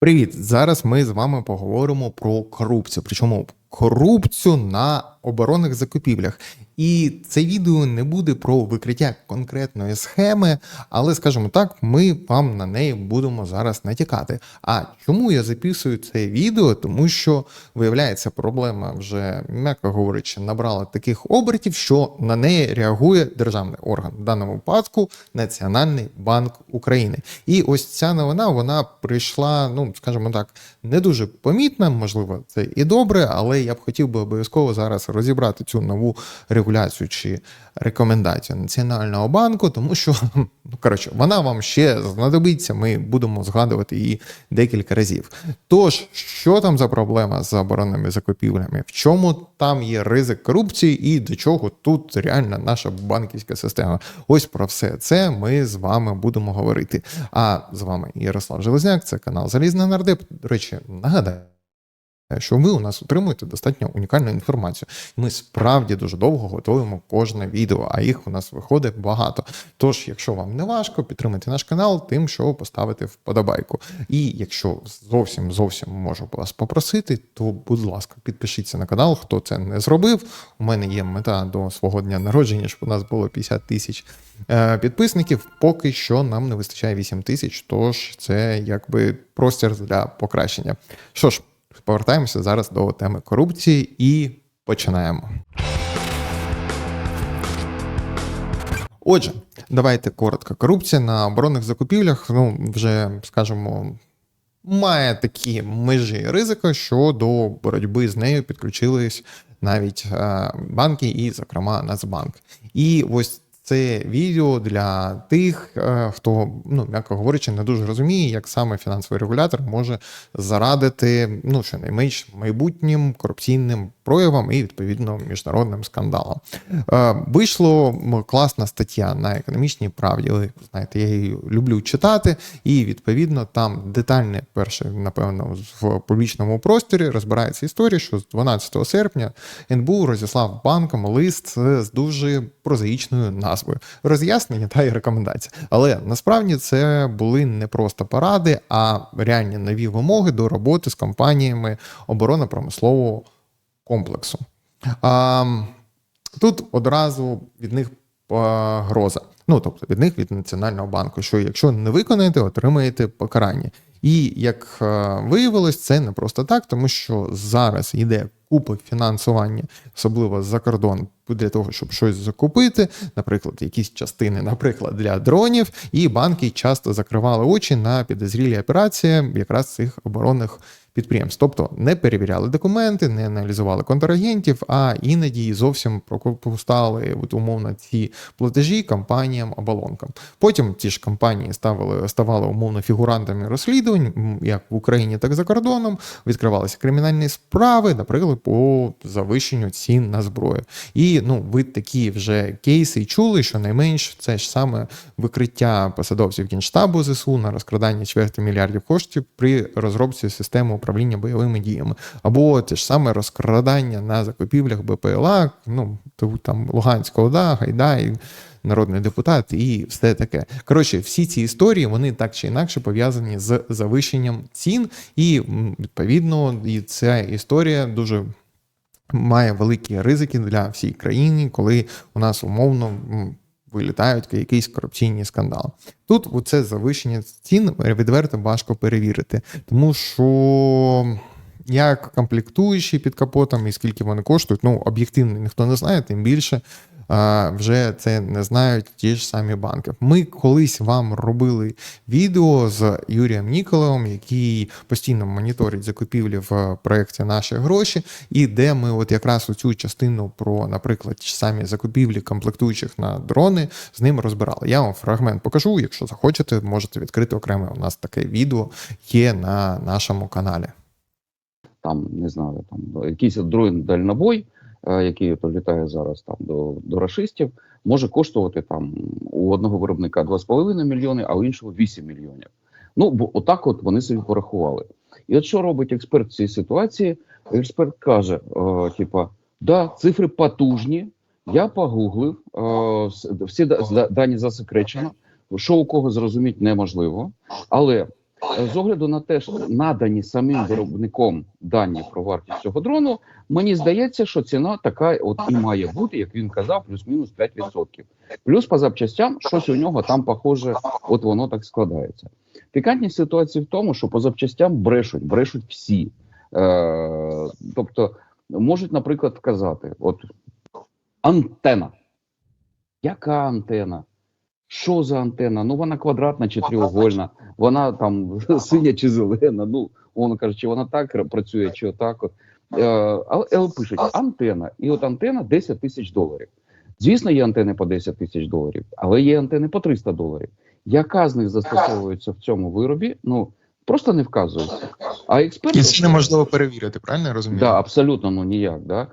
Привіт! Зараз ми з вами поговоримо про корупцію. Причому корупцію на оборонних закупівлях. І це відео не буде про викриття конкретної схеми, але скажімо так, ми вам на неї будемо зараз натякати. А чому я записую це відео? Тому що виявляється, проблема вже, м'яко говорячи, набрала таких обертів, що на неї реагує державний орган, в даному випадку Національний банк України. І ось ця новина вона прийшла, ну скажімо так, не дуже помітна. Можливо, це і добре, але я б хотів би обов'язково зараз розібрати цю нову регуляцію чи рекомендацію Національного банку, тому що ну коротше, вона вам ще знадобиться. Ми будемо згадувати її декілька разів. Тож, що там за проблема з оборонними закупівлями? В чому там є ризик корупції, і до чого тут реальна наша банківська система? Ось про все це ми з вами будемо говорити. А з вами Ярослав Железняк, це канал Залізна Нардеп. До речі, нагадаю. Що ви у нас отримуєте достатньо унікальну інформацію. Ми справді дуже довго готуємо кожне відео, а їх у нас виходить багато. Тож, якщо вам не важко, підтримайте наш канал тим, що поставити вподобайку. І якщо зовсім зовсім можу вас попросити, то будь ласка, підпишіться на канал, хто це не зробив. У мене є мета до свого дня народження, щоб у нас було 50 тисяч е, підписників. Поки що нам не вистачає 8 тисяч, тож це якби простір для покращення. Що ж. Повертаємося зараз до теми корупції і починаємо. Отже, давайте коротко. Корупція на оборонних закупівлях, ну, вже, скажімо, має такі межі ризика, що до боротьби з нею підключились навіть е, банки, і, зокрема, Нацбанк. І ось це відео для тих, е, хто, ну м'яко говорячи, не дуже розуміє, як саме фінансовий регулятор може зарадити ну щонайменш майбутнім корупційним проявам і відповідно міжнародним скандалам. Е, вийшло класна стаття на економічній правді. Ви знаєте, я її люблю читати, і відповідно там детальне перше, напевно, в публічному просторі розбирається історія, що з 12 серпня НБУ розіслав банкам лист з дуже прозаїчною назвою роз'яснення та й рекомендації. Але насправді це були не просто поради, а реальні нові вимоги до роботи з компаніями оборонно-промислового комплексу. А, Тут одразу від них гроза. Ну, тобто від них від Національного банку, що якщо не виконаєте, отримаєте покарання. І як виявилось, це не просто так, тому що зараз йде купа фінансування, особливо за кордон, для того, щоб щось закупити, наприклад, якісь частини, наприклад, для дронів, і банки часто закривали очі на підозрілі операції якраз цих оборонних підприємств. Тобто не перевіряли документи, не аналізували контрагентів, а іноді зовсім пропускали умовно ці платежі компаніям оболонкам. Потім ті ж компанії ставили ставали умовно фігурантами розслідувань, як в Україні, так і за кордоном. Відкривалися кримінальні справи, наприклад, по завищенню цін на зброю. І ну, ви такі вже кейси чули, що найменш це ж саме викриття посадовців Генштабу ЗСУ на розкрадання чверти мільярдів коштів при розробці системи управління бойовими діями, або те ж саме розкрадання на закупівлях БПЛА, ну там Луганська ОДА, Гайдай. Народний депутат і все таке. Коротше, всі ці історії вони так чи інакше пов'язані з завищенням цін, і відповідно і ця історія дуже має великі ризики для всієї країни, коли у нас умовно вилітають якісь корупційні скандали. Тут це завищення цін відверто важко перевірити, тому що. Як комплектуючі під капотом і скільки вони коштують, ну об'єктивно ніхто не знає, тим більше вже це не знають ті ж самі банки. Ми колись вам робили відео з Юрієм Ніколовим, який постійно моніторить закупівлі в проєкті наші гроші, і де ми от якраз у цю частину про, наприклад, самі закупівлі комплектуючих на дрони з ним розбирали. Я вам фрагмент покажу. Якщо захочете, можете відкрити окреме. У нас таке відео є на нашому каналі. Там не знаю, там якийсь дрон дальнобой. Е, який то літає зараз там до до рашистів, може коштувати там у одного виробника 2,5 мільйони, а у іншого 8 мільйонів. Ну бо отак, от вони собі порахували. І от що робить експерт в цій ситуації? Експерт каже: о, типа, да, цифри потужні. Я погуглив е, всі дані засекречено, що у кого зрозуміти неможливо, але е, з огляду на те, що надані самим виробником дані про вартість цього дрону, мені здається, що ціна така от і має бути, як він казав, плюс-мінус 5%. Плюс по запчастям щось у нього там похоже, от воно так складається. Пікантність ситуації в тому, що по запчастям брешуть, брешуть всі. Е, тобто можуть, наприклад, вказати: от антена. Яка антена? Що за антена? Ну вона квадратна чи трьохгольна, вона там синя чи зелена. Ну, воно каже, чи вона так працює, чи отак. От. Е, але, пишуть антена. І от антена 10 тисяч доларів. Звісно, є антени по 10 тисяч доларів, але є антени по 300 доларів. Яка з них застосовується в цьому виробі? Ну просто не вказується. А експерт І це неможливо перевірити, правильно я розумію? да, абсолютно ну ніяк. Да?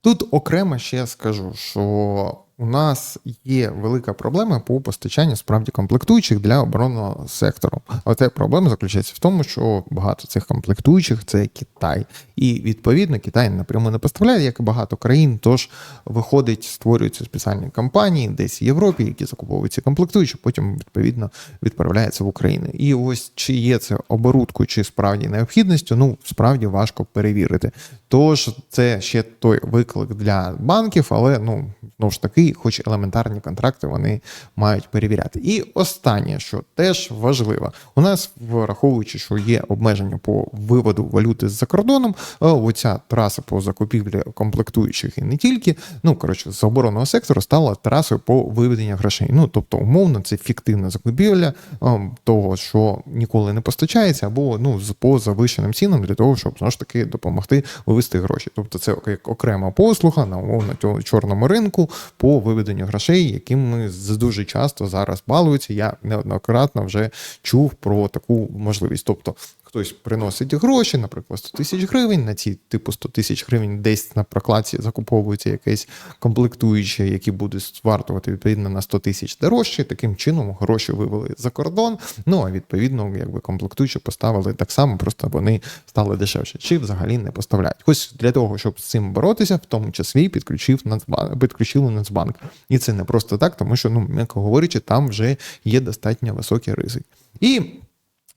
Тут окремо ще скажу, що у нас є велика проблема по постачанню справді комплектуючих для оборонного сектору. Оте проблема заключається в тому, що багато цих комплектуючих це Китай. І відповідно Китай напряму не поставляє, як і багато країн. Тож виходить, створюються спеціальні компанії десь в Європі, які закуповують ці комплектуючі, потім відповідно відправляються в Україну. І ось чи є це оборудкою, чи справді необхідністю, ну справді важко перевірити. Тож це ще той виклик для банків, але ну знову ж таки, хоч елементарні контракти вони мають перевіряти. І останнє, що теж важливо, у нас, враховуючи, що є обмеження по виводу валюти з-за кордоном, е, оця траса по закупівлі комплектуючих і не тільки, ну коротше, з оборонного сектору стала трасою по виведенню грошей. Ну тобто, умовно, це фіктивна закупівля е, того, що ніколи не постачається, або ну по завищеним цінам для того, щоб знову ж таки допомогти вивести гроші. Тобто, це окрема послуга на умовно чорному ринку по виведенню грошей, якими дуже часто зараз балуються. Я неоднократно вже чув про таку можливість. Тобто, хтось приносить гроші, наприклад, 100 тисяч гривень. На ці типу 100 тисяч гривень десь на прокладці закуповується якесь комплектуюче, які будуть вартувати відповідно на 100 тисяч дорожче. Таким чином гроші вивели за кордон. Ну а відповідно, якби комплектуючі поставили так само, просто вони стали дешевше, чи взагалі не поставляють. Ось для того, щоб з цим боротися, в тому числі підключив Нацбанк, підключили Нацбанк. І це не просто так, тому що, ну, м'яко говорячи, там вже є достатньо високий ризик. І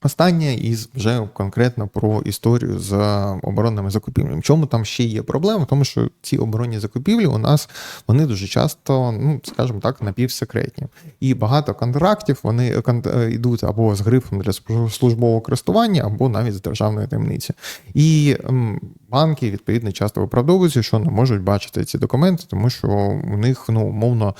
Останнє із вже конкретно про історію з оборонними закупівлями. Чому там ще є проблема? Тому що ці оборонні закупівлі у нас вони дуже часто, ну скажімо так, напівсекретні. І багато контрактів вони е, йдуть або з грифом для служб- службового користування, або навіть з державної таємниці. І банки відповідно часто виправдовуються, що не можуть бачити ці документи, тому що у них ну умовно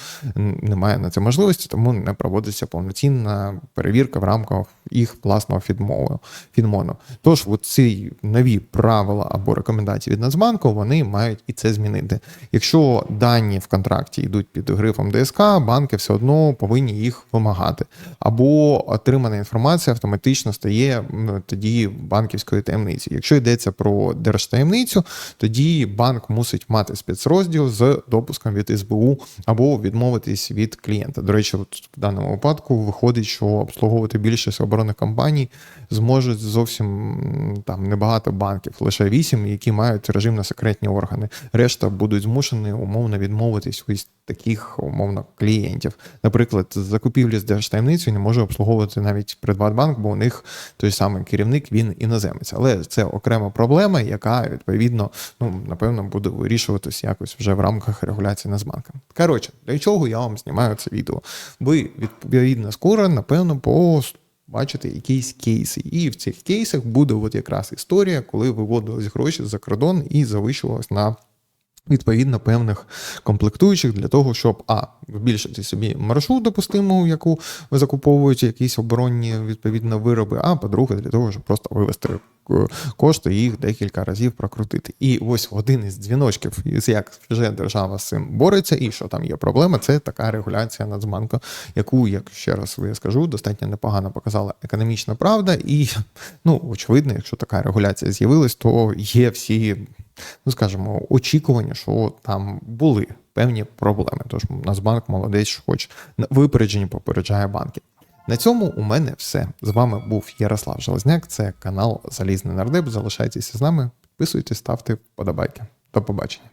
немає на це можливості, тому не проводиться повноцінна перевірка в рамках їх власного фідмову, фідмону. Тож, от ці нові правила або рекомендації від Нацбанку вони мають і це змінити. Якщо дані в контракті йдуть під грифом ДСК, банки все одно повинні їх вимагати. Або отримана інформація автоматично стає тоді банківською таємницею. Якщо йдеться про держтаємницю, тоді банк мусить мати спецрозділ з допуском від СБУ або відмовитись від клієнта. До речі, в даному випадку виходить, що обслуговувати більшість оборонних компаній зможуть зовсім там небагато банків, лише вісім, які мають режим на секретні органи. Решта будуть змушені умовно відмовитись із таких умовно клієнтів. Наприклад, закупівлі з держтаємницею не може обслуговувати навіть Приватбанк, бо у них той самий керівник він іноземець. Але це окрема проблема, яка відповідно ну напевно буде вирішуватись якось вже в рамках регуляції Нацбанка. Коротше, для чого я вам знімаю це відео? Ви відповідно скоро, напевно, по бачите якісь кейси. І в цих кейсах буде от якраз історія, коли виводились гроші за кордон і завищувалось на. Відповідно, певних комплектуючих для того, щоб а збільшити собі маршрут допустимого, яку ви закуповуєте якісь оборонні відповідно вироби. А по-друге, для того, щоб просто вивести кошти їх декілька разів прокрутити. І ось один із дзвіночків, із як вже держава з цим бореться, і що там є проблема, це така регуляція Нацбанку, яку, як ще раз я скажу, достатньо непогано показала економічна правда. І ну очевидно, якщо така регуляція з'явилась, то є всі ну скажімо, очікування, що там були певні проблеми. Тож Нацбанк молодець, що хоч на випередженні попереджає банки. На цьому у мене все. З вами був Ярослав Железняк. Це канал Залізний Нардеп. Залишайтеся з нами, підписуйтесь, ставте вподобайки. До побачення.